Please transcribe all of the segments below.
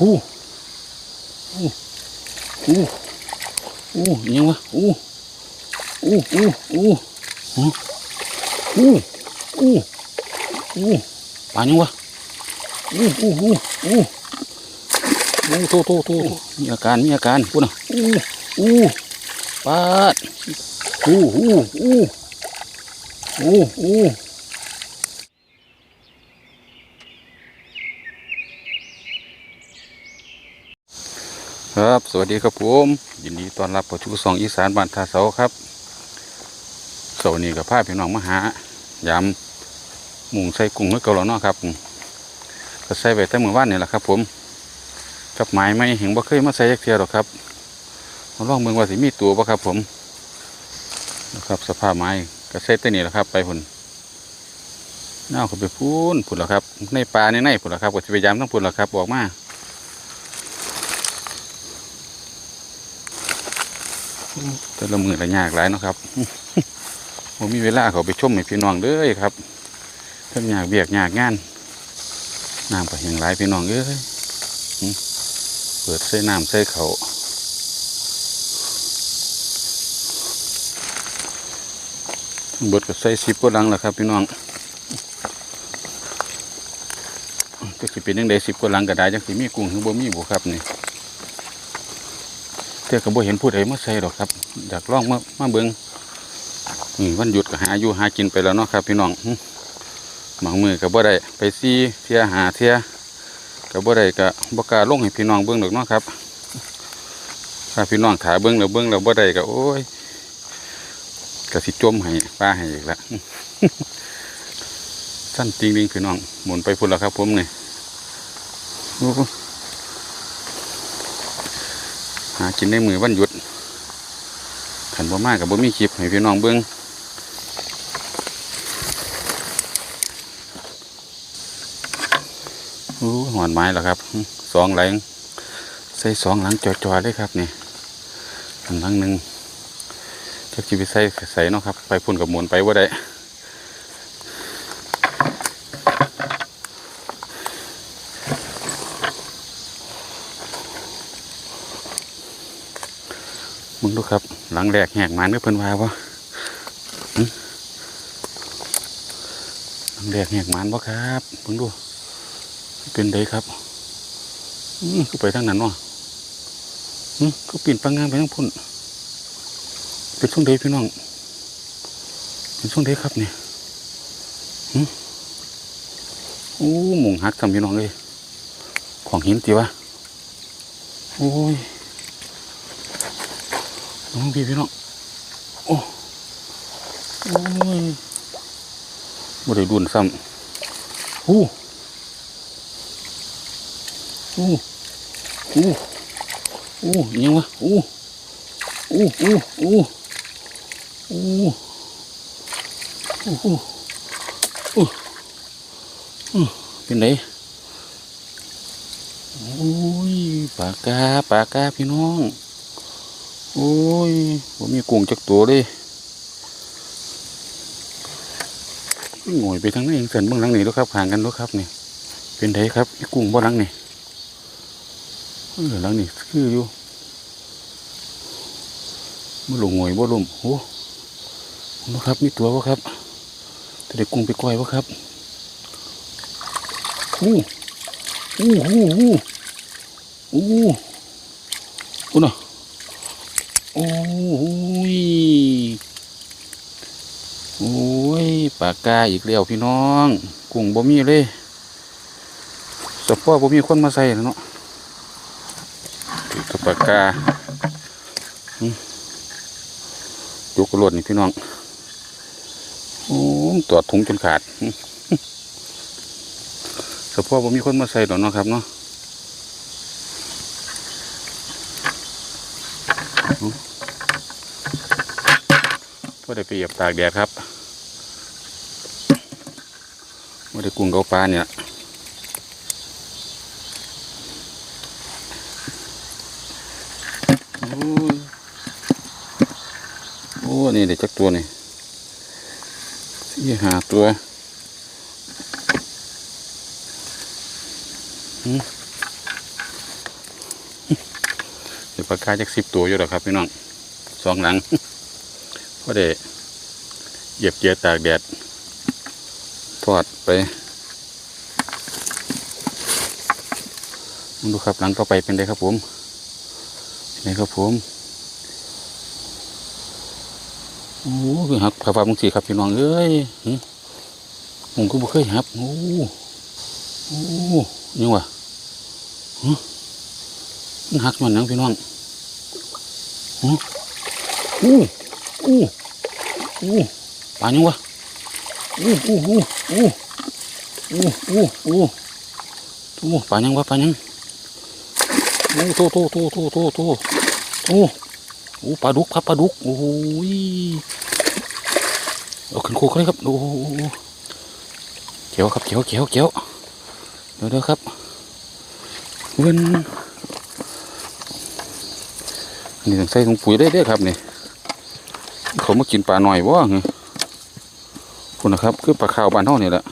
อู้อู้อู้อู้ยังวะอู้อู้อู้อู้อู้อู้อู้ปลายังวะอู้อู้อู้อู้อู้โตโตโตมีอาการมีอาการพูดนะอู้อู้ปลาอู้อู้อู้อู้อู้ ครับสวัสดีครับผมยินดีต้อนรับเข้าสู่สองอีสานบ้านทาเสาครับเสาร์นี้กับพาพี่น้องมหายำหมุงใส่กุ้งให้เกาหลีเนาะครับก็ใส่ไปแต่เมื่อวานนี่แหละครับ ผมกับไม้ไม่เห็นบ่เคยมาใส่ยักเทียหรอกครับมาลองเมืองว่าสิมีตัวบ่ครับ ผมนะครับ สภาพไม้ก็ใส่แต่นี่แหละครับ ไปพุ่นน่าเขาไปพูนพุ่นแล้วครับ ในป่าในในพุ่นแล้วครับก็จะพยายามทั้งพุ่นแล้วครับออกมา แต่ละมือละยากหลายเนาะครับผมมีเวลาเขาไปชมให้พี่น้องเด้อครับทั้งยากเบียกยากงานน้ำก็แห้งหลายพี่น้องเอ้ยอืมเปิดใส่น้ำใส่เขาเบิดก็ใส่สิบก็ลังแล้วครับ พี่น้องก็สิเป็นยังไงสิบก็ลังก็ได้จังสิมีกุ้งถึงบ่มีบุครับนี่ เต่ก็บ่เห็นผู้ใดมาใส่หรอกครับ อยากลองมามาเบิงนี่วันหยุดก็หาอยู่หากินไปแล้วเนาะครับ พี่น้องหึบางมือก็บ่ได้ไปซีเทียหาเทียก็บ่ได้ก็บ่กล้าลงให้พี่น้องเบิ่งดอกเนาะครับถ้าพี่น้องถาเบิ่งแล้วเบิ่งแล้วบ่ได้ก็โอ้ยก็สิจมให้ป้าให้อีกละสั้นจริงๆพี่น้องหมุนไปพุ่นแล้วครับ ผมนี่โอ้โห หากินในมือวันหยุดขันบ่มากกับบ่มีคลิปให้พี่น้องเบิ้งอู้หอนไม้แล้วครับสองหลังใส่สองหลังจอๆเลยครับนี่หลังหลังหนึ่งจะกิไปใส่ใส่เนาะครับ ไปพุ่นกับหมุนไปว่าได้ มึงดูครับ หลังแรกแหกมันก็เพิ่นว่าวะหลังแรกแหกมันบ่ครับมึงดู เป็นไดครับอืมก็ไปทางนั้นวะอืมก็ปีนปังงานไปทางพุ่น เป็นช่วงใดพี่น้อง เป็นช่วงใดครับเนี่ยอืมโอ้หมุงหักทำพี่น้องเลยของหินตีวะโอ้ย น้องพี่พี่น้องโอ้โอ้ยบ่ได้ดุนซ้ำอู้อู้อู้อู้ยังวะอู้อู้อู้อู้อู้อู้อู้อู้เป็นไงโอ้ยปากกาปากกาพี่น้อง โอ้ยผมมีกุ้งจักตัวเลยหน่อยไปทางนี้นเองเสร็จเบื้องหลังนี่แล้วครับห่างกันแล้วครับนี่เป็นไงครับมีกุ้งบ่หลังนี่เออหลังนี่คืออยู่บ่หลงหน่อยบ่ลมโอ้นะครับมีตัววะครับแต่เด็กกุ้งไปก้อยวะครับอู้อู้อู้อู้อู้อู้น่ะโอ้ ยโอ้ยปากกาอีกแล้วพี่น้อง กุ้งบ่มีเลยสปอบ่มีคนมาใส่เนาะถือกับปากกาจุกกระโดดนี่พี่น้องโอ้ยตอดถุงจนขาดสปอบ่มีคนมาใส่หรอกเนาะครับเนาะ ว่าได้ไปเหยียบตากแดดครับว่าได้กุ้งเกาปลาเนี่ยโอ้โอ้นี่เด็กจักตัวนี่สี่หาตัวหืมปลากาจักสิบตัวอยู่แล้วครับพี่น้องสองหลัง พอได้เหยียบเจียตากแดดทอดไปดูครับหลังต่อไปเป็นไงครับผมนไงครับผมโอ้คือหักผ้าฟ้าบางสีครับพี่น้องเอ้ยหึผมก็บ่เคยหักโอ้โอ้ยังวะหึมันหักมันนังพี่น้องหึอู้ อู้อู้ปลานยังวะอู้อู้อู้อู้อู้อู้อู้ทูปลานยังวะปลานยังอู้โตโตโตโตโตทูทูอู้ปลาดุกครับปลาดุกโอ้ยเอาขึ้นโคกเลยครับโอ้โเขียวครับเขียวเขียวเขียวเดี๋ยวเดี๋ยวครับเงินนี่ใส่ถุงปุ๋ยได้ด้วยครับเนี่ย เขามากินปลาหน่อยบ่ไงคุณนะครับ คือปลาขาวบ้านเท่านี่แหละ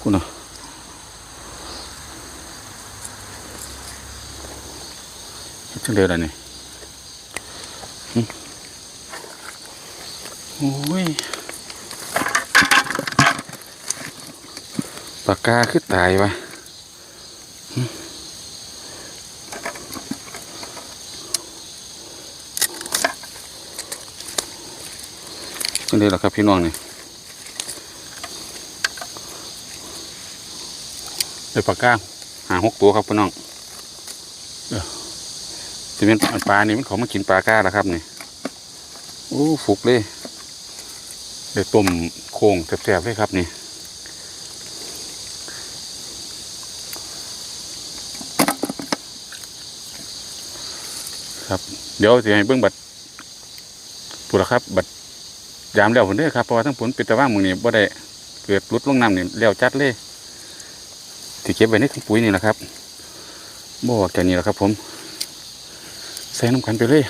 คุณนะเฮ็ดจังเดียวล่ะนี่โอ้ยปลากาคือตายวะ จังเดียวล่ะครับพี่น้องนี่ได้ปลากาหาหกตัวครับพี่น้องเอ้อสิเป็นปลานี่มันเขามากินปลากาแล้วครับนี่โอ้ฟุกเลยเดี๋ยวต้มโค้งแซ่บๆเลยครับนี่ครับ เดี๋ยวจะให้เบื้องบัตรปุระครับ บัตร ยามแล้วผลเด้อครับเพราะว่าทั้งผลปิดตะว่างมือนี่บ่ได้เกิดรุดลงน้ำนี่แล้วจัดเลยที่เก็บไว้ในถุงปุ๋ยนี่แหละครับบ่ออกจากนี้แหละครับ ผมใส่น้ำกันไปเลย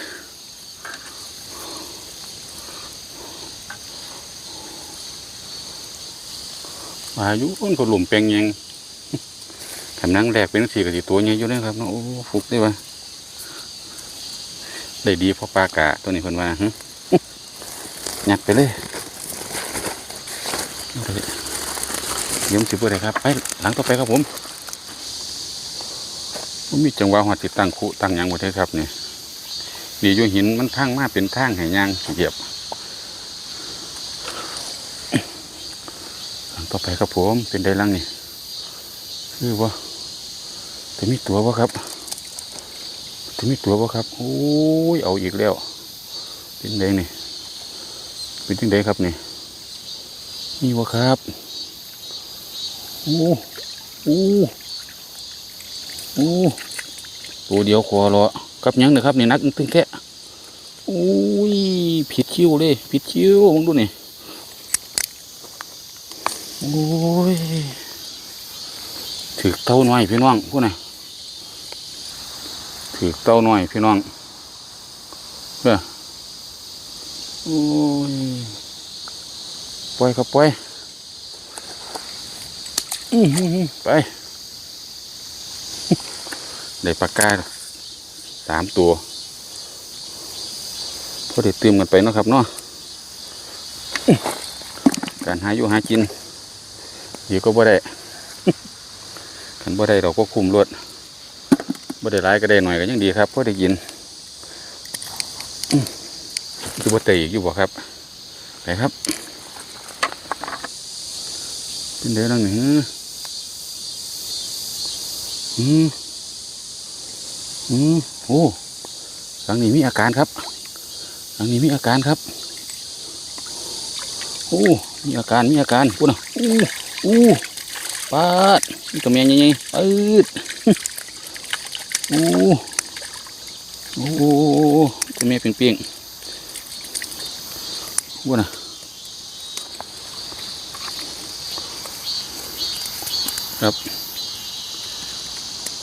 อายุคนก็หลุมแปลงยังขำนังแรกเป็นสี่กับสี่ตัวใหญ่อยู่เลยครับโอ้ฟุกได้ปะได้ดีเพราะปลากะตัวนี้เพิ่นว่า หยัดไปเลยเยี่ยมสิบเลยครับ ไปหลังต่อไปครับผมผมมีจังหวะหัวติดตั้งคุตั้งยังหมดเลยครับนี่นี่อยู่หินมันทางมากเป็นทางให้ยางเหยียบ หลังต่อไปครับผมเป็นได้ลังนี่คือว่าจะมีตัววะครับถึงมีตัวบ่ครับโอ้ยเอาอีกแล้วเป็นไงนี่ เป็นยังไงครับนี่นี่วะครับโอ้โอ้โอ้ตัวเดียวคอรอกับหยังนะครับนี่นักตึงแค่โอ้ยผิดคิ้วเลยผิดคิ้วมองดูนี่โอ้ยถือเต้าน้อยพี่น้องพูดน่ะถือเต้าหน่อยพี่น้องเพื่อ โอ้ยปล่อยครับปล่อยอื้อหือไป ได้ปลากาสามตัวพอได้เติมกันไปเนาะครับเนาะการหาอยู่หากินเดี๋ยวก็บ่ได้ขันบ่ได้เราก็คุมรถบ่ได้ร้ายก็ได้หน่อยก็ยังดีครับเพราะได้ยิน คือบ่เตะอีอยู่บ่ครับไปครับเป็นเดือนนึงหืออืมอืมโอ้หลังนี้มีอาการครับหลังนี้มีอาการครับโอ้มีอาการมีอาการพูดนะอู้อู้ปาดนี่ตัวแมงยังไงปืดโอ้โอ้ตัวแม่เปียงๆ ว่านะ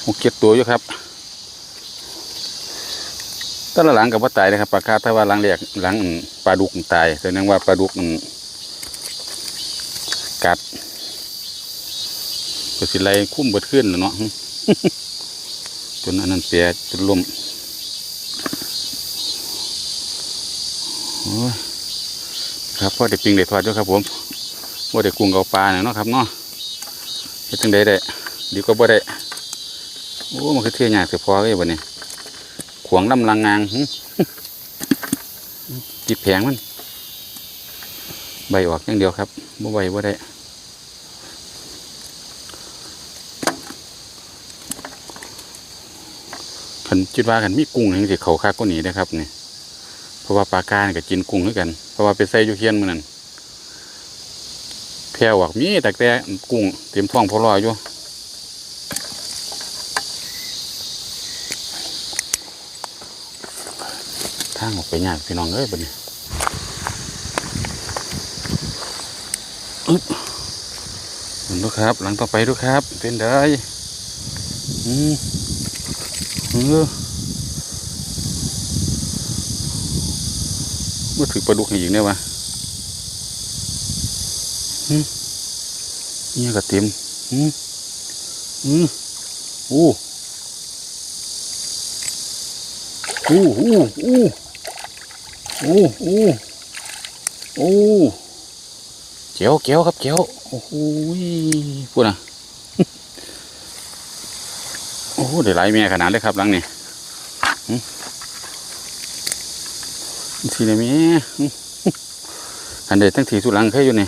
หกเจ็ดตัวอยู่ครับตั้งหลังกับว่าตายนะครับปลาคาถ้าว่าหลังเรียกหลังปลาดุกตายแสดงว่าปลาดุกกัดก็สิไลคุ้มเบิดขึ้นแล้วเนาะจนอันนั้นเปียจนล่ม โอ้ย ครับพ่อเด็กปิงเด็กทอดด้วยครับผมว่าเด็กกุ้งเอาปลาเนี่ยเนาะครับเนาะเฮ็ดจังไดได้ดีกว่าบ่ได้โอ้มันคือเที่ยยากเสียพอเลยบ่เนี่ขวางลำลังงางหึติดแผงมัน ใบออกอย่างเดียวครับบ่ใบบ่ได้ขันคิดว่าขันมีกุ้งยังสิเขาคักก็หนีได้อครับนี่เพราะว่าปลากานี่ก็กินกุ้งด้วยกัน ราะว่าไปใส่อยูเคียนมือนั่นแพรวอกมีแต่แต่กุ้งเต็มท้องพอรออยู่ทางออกไปยากพี่น้องเอ้ยบัดนี้อึ๊บดูครับ หลังต่อไปดูครับ เป็นได้อืมเออ มื่อถือปลาดุกให้หญิงได้ปะเนี่ยกระเต็มอืมอืมโอ้โอ้โอ้โอ้โอ้โอ้โอ้เจียวเจียวครับเจียวโอ้โหพูดนะโอ้โหเดี๋ยวไหลายแม่ขนาดเลยครับหลังนี่ ทีนี้ม่หึอันเดตั้งทีสุดลังเคยอยู่นี่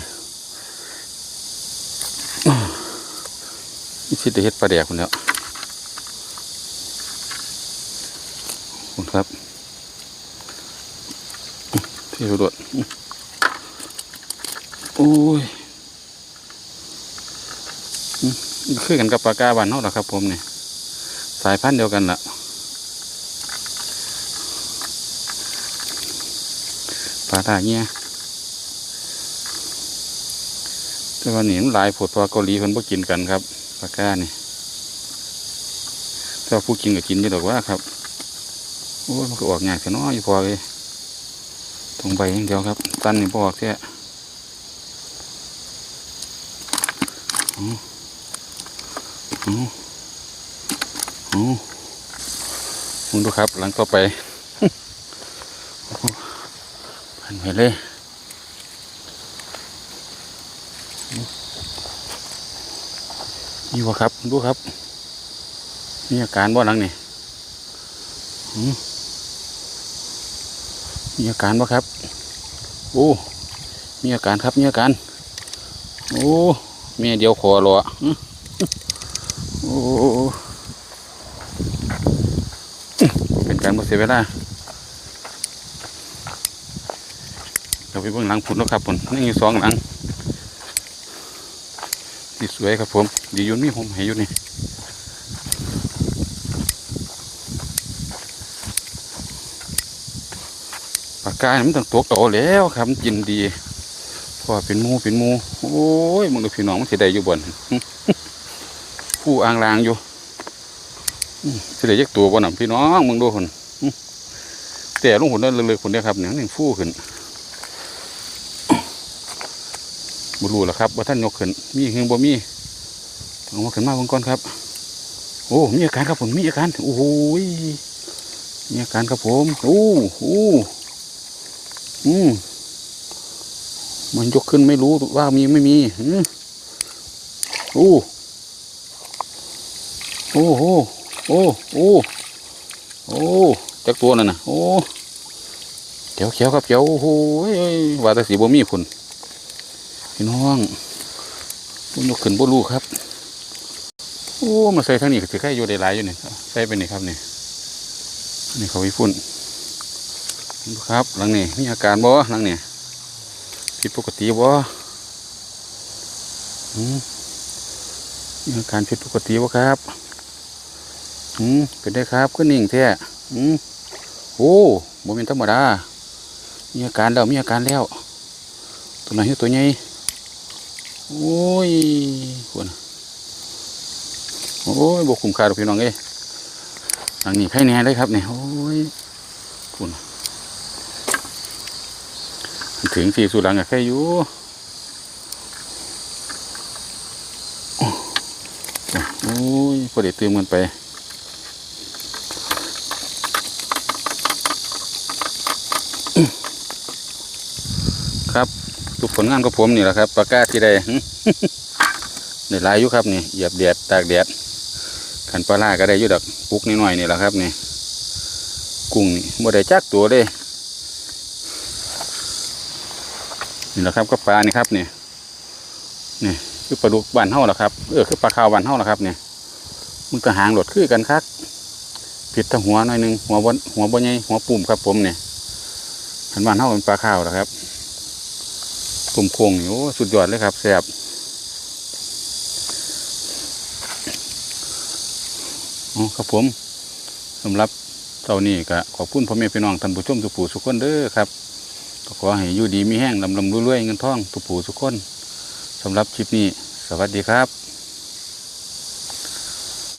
นี่สิดเฮ็ดปลาแดกคนแล้วขอบคุณครับที่สุดๆโอ้ยคือกันกับปลากาบ้านเฮาล่ะครับผมเนี่ยสายพันธุ์เดียวกันล่ะาตาเงี้ยแต่ว่านี่มันหลายผดเพราะว่าเกาหลีเพิ่นบ่กินกันครับปลากานี่ถ้าผู้กินก็กินอยู่ดอกว่าครับโอ้ยมันก็ออกง่ายแค่น้อยพอเลยตรงใบอย่างเดียวครับ ตันนี่บ่ออกแท้อืมอืมมึงดูครับ หลังต่อไป ไปเลยนี่วะครับ ดูครับ มีอาการบ่หลังนี่มีอาการบ่ครับ โอ้ มีอาการครับ มีอาการ โอ้เมียเดียวขอรอโอ้ เป็นการบ่เสียเวลาเรา ไปเบื้องหลังผุนแล้วครับผุนนี่อยู่สองหลังที่สวยครับผมดีอยุ่นมีผมให้อยู่นี่ปากกาเนี่ยมันต้องตกเอาแล้วครับมันกินดีพราะว่าเป็นมูเป็นมูโอ้ยมึงดูพี่น้องมันเสิได้อยู่บนผู้อ่างลางอยู่อืมสิได้ยักตัวบนหน่ะพี่น้องมึงดูคนแต่ลุงหุ่นนั่นเลือกๆคนเนี้ยครับเนี่ยนี่ฟูขึ้น บุรูแล้วครับว่าท่านยกขึ้นมีเฮงบ่มีเอามาขึ้นมาบางก่อนครับ โอ้มีอาการครับผมมีอาการโอ้โหยมีอาการครับผมโอ้โหอืมมันยกขึ้นไม่รู้ว่ามีไม่มีหือโอ้โอ้โหโอ้โอ้โอ้จักตัวนั่นนะโอ้เขียวเขียวครับเขียวโอ้โหว่าแต่สีบ่มีพุ่น พี่น้องมันยกขึ้นบ่รู้ครับโอ้มาใส่ทางนี้ก็ถือแค่อยู่ได้หลายอยู่นี่ใส่ไปนี่ครับนี่นี่เขาวิฝุ่นครับหลังนี้มีอาการบ่หลังนี้ผิดปกติวะอืมมีอาการผิดปกติวะครับอืมเป็นได้ครับก็นิ่งแท้อืมโอ้โมเมนธรรมดามีอาการแล้วมีอาการแล้วตัวไหนตัวใหญ่ โอ้ยคนโอ้ยบกคุ้มค่าดอกพี่น้องเอ้ยหลังนี้ใครแน่เลยครับเนี่ยโอ้ยคุณถึงสี่สุดหลังอะแค่อยู่โอ้ยพอเด็ดตืมกันไปครับ ทุกผลงานของผมนี่แหละครับปลากาที่ใดในหลายอยู่ครับนี่เหยียบแดดตากแดดขันปลาล่าก็ได้อยู่ดอกปุกนิดหน่อยนี่แหละครับนี่กุ้งนี่บ่ได้จักตัวเลยนี่แหละครับก็ปลานี่ครับนี่นี่คือปลาดุกบ้านเฮาแหละครับเออคือปลาขาวบ้านเฮาแหละครับนี่มันก็หางหลดคือกันครับผิดแตะหัวหน่อยหนึงหัวบนหัวบนใหญ่หัวปุ่มครับผมเนี่ยขันบ้านเฮาเป็นปลาขาวแหละครับ ผมโค้งโอ้สุดยอดเลยครับแซ่บอ๋อครับผมสำหรับเจ้านี้ก็ขอบคุณพ่อแม่พี่น้องท่านผู้ชมทุกผู้สุกคนเด้อครับก็ขอให้อยู่ดีมีแห้งลำลำรวยๆเงินทองทุกผู้สุกคนสำหรับคลิปนี้ สวัสดีครับ